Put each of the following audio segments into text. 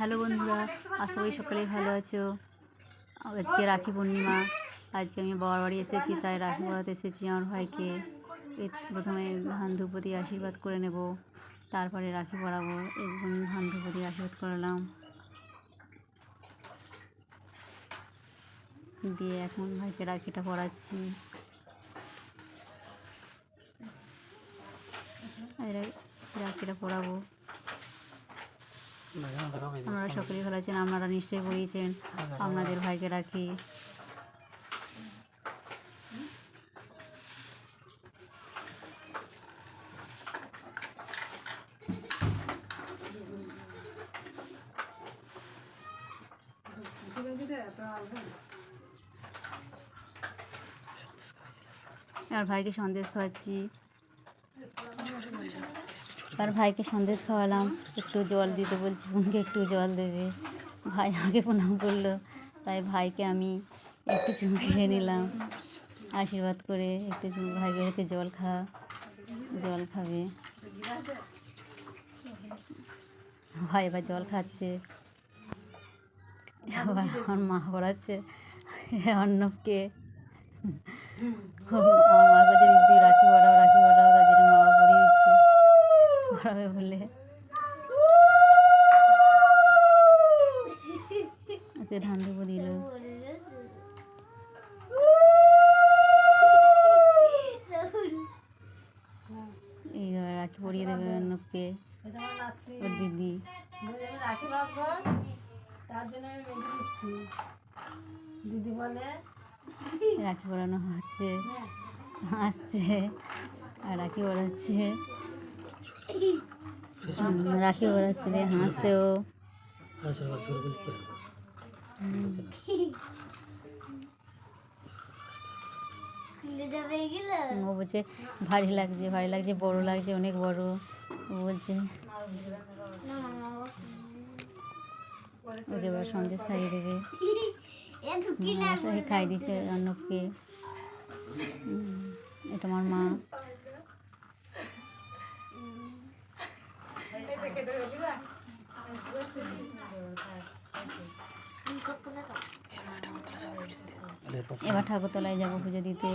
Hello বন্ধুরা, আশা করি সকলেই ভালো আছো। আজকে রাখি পূর্ণিমা, আজকে আমি বাবার বাড়ি এসেছি, তাই রাখি পড়াতে এসেছি আমার ভাইকে। প্রথমে ধান ধূপ দিয়ে আশীর্বাদ করে নেব, তারপরে রাখি পড়াবো একদম ধান ধূপ দিয়ে আশীর্বাদ করালাম। দিয়ে এখন ভাইকে রাখিটা পড়াচ্ছি রাখিটা পরাবো। আপনারা সকলেই ভালো আছেন আপনারা নিশ্চয়ই বলেছেন আপনাদের ভাইকে রাখি। আর ভাইকে সন্দেশ খাওয়াচ্ছি। আর ভাইকে সন্দেশ খাওয়ালাম। একটু জল দিতে বলছি, বোনকে একটু জল দেবে। ভাই আমাকে প্রণাম করল। তাই ভাইকে আমি একটু চুমু খেয়ে নিলাম। আশীর্বাদ করে একটু চুমু ভাইকে একটু জল খা, জল খাবে। ভাই এবার জল খাচ্ছে। আবার আমার মা পড়াচ্ছে। অর্ণবকে। আমার মা কাছে রাখি পড়াও রাখি পড়াও, তার জন্য মা পড়িয়ে দিচ্ছে পড়াবে বলে। ওকে ধান দেবো দিল। এই রাখি পরিয়ে দেবে অর্ণবকে ওর দিদি। রাখি তার জন্য আমি দিচ্ছি দিদি বলে রাখি পরানো হচ্ছে। হাসছে আর রাখি পরাচ্ছে। হুম, রাখি পরাচ্ছে দিয়ে হাসছে ও ও বলছে ভারী লাগছে ভারী লাগছে বড় লাগছে অনেক বড়। ও বলছে ওকে এবার সন্দেশ খাইয়ে দেবে। মশাই খাই দিচ্ছে অন্নকে এটা আমার মা। এবার ঠাকুরতলায় যাব পুজো দিতে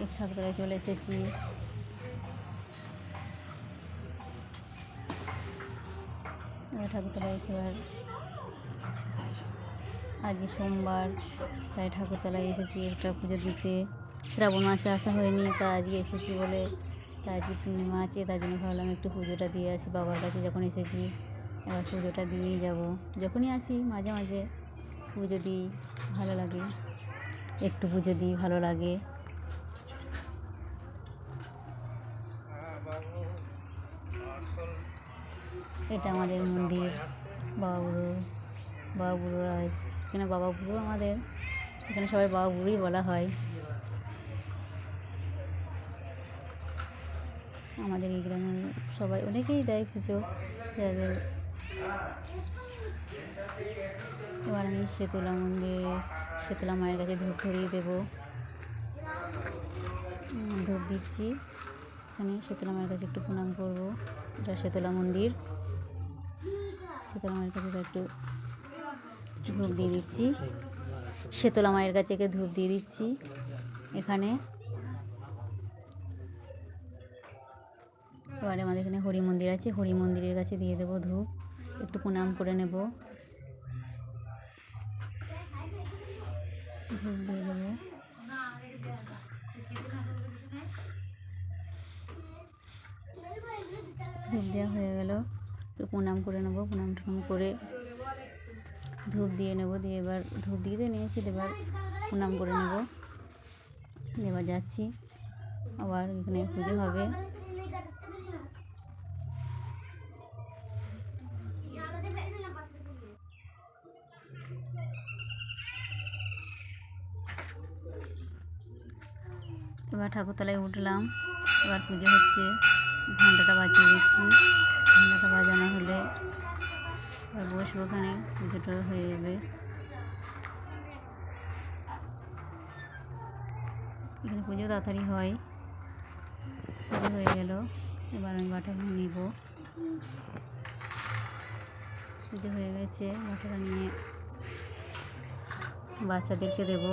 এই ঠাকুরতলায় চলে এসেছি এবার ঠাকুরতলায় এসে এবার আজকে সোমবার তাই ঠাকুরতলায় এসেছি। একটা পুজো দিতে। শ্রাবণ মাসে আসা হয়নি তা আজকে এসেছি বলে তা আজকে পূর্ণিমা আছে তার জন্য ভাবলাম একটু পুজোটা দিয়ে আসি। বাবার কাছে যখন এসেছি, এবার পুজোটা দিয়েই যাব। যখনই আসি, মাঝে মাঝে পুজো দিই, ভালো লাগে। একটু পুজো দিই, ভালো লাগে। এটা আমাদের মন্দির বাবা বুড়ো বাবা বুড়োরা আছে এখানে বাবা বুড়ো আমাদের, এখানে সবাই বাবা বুড়োই বলা হয়। আমাদের এই গ্রামে সবাই অনেকেই দেয় পুজো, যাদের এবার আমি শেতলা মন্দির শেতলা মায়ের কাছে ধূপ ধরিয়ে দেবো। ধূপ দিচ্ছি। এখানে শেতলা মায়ের কাছে একটু প্রণাম করব। এটা শেতলা মন্দির। শীতলা মায়ের কাছে একটু ধূপ দিয়ে দিচ্ছি। শীতলা মায়ের কাছে ধূপ দিয়ে দিচ্ছি। এখানে এবারে আমাদের এখানে হরি মন্দির আছে, হরি মন্দিরের কাছে দিয়ে দেবো ধূপ, একটু প্রণাম করে নেব। ধূপ দিয়ে দেবো। ধূপ দেওয়া হয়ে গেল, একটু প্রণাম করে নেব, প্রণাম টনাম করে ধূপ দিয়ে নেব, দিয়ে এবার ধূপ দিয়ে নিয়েছি, এবার প্রণাম করে নেব। এবার যাচ্ছি, আবার এখানে পুজো হবে। এবার ঠাকুরতলায় উঠলাম। এবার পুজো হচ্ছে। ঘন্টাটা বাজিয়ে দিচ্ছি। ঘন্টাটা বাজানো হলে এবার বসবো ওখানে। পুজোটা হয়ে যাবে। এখানে পুজো তাড়াতাড়ি হয়। পুজো হয়ে গেল। এবার আমি বাটা নিব। পুজো হয়ে গেছে। বাটাটা নিয়ে বাচ্চাদেরকে দেবো।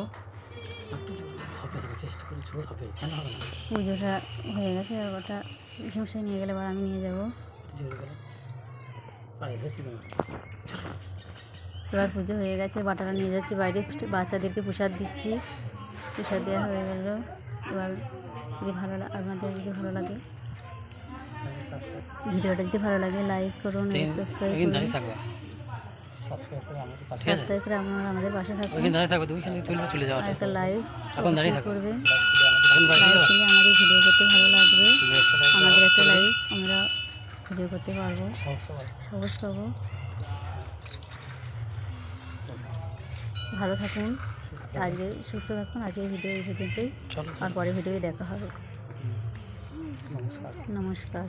পুজোটা হয়ে গেছে ওটা ঝুঁকসে নিয়ে গেলে আবার আমি নিয়ে যাব। এবার পুজো হয়ে গেছে বাটাটা নিয়ে যাচ্ছি বাইরে বাচ্চাদেরকে প্রসাদ দিচ্ছি। প্রসাদ দেওয়া হয়ে গেল। এবার যদি ভালো লাগে আপনাদের যদি ভালো লাগে ভিডিওটা যদি ভালো লাগে লাইক করুন সাবস্ক্রাইব করুন। সাবস্ক্রাইব করে আমাদের পাশে সাবস্ক্রাইব করে আপনারা আমাদের পাশে থাকুন ওইখানে দাঁড়িয়ে থাকবে তুমি ওইখানে তুলবে চলে যাওয়া একটা এখন দাঁড়িয়ে থাকো। দিলে আমাদের ভিডিও করতে ভালো লাগবে। আমাদের একটা লাইক আমরা ভিডিও করতে পারব। পাবো ভালো থাকুন। আজকে সুস্থ থাকুন। আজকে ভিডিও এই পর্যন্তই। আর পরে ভিডিও দেখা হবে। নমস্কার। নমস্কার।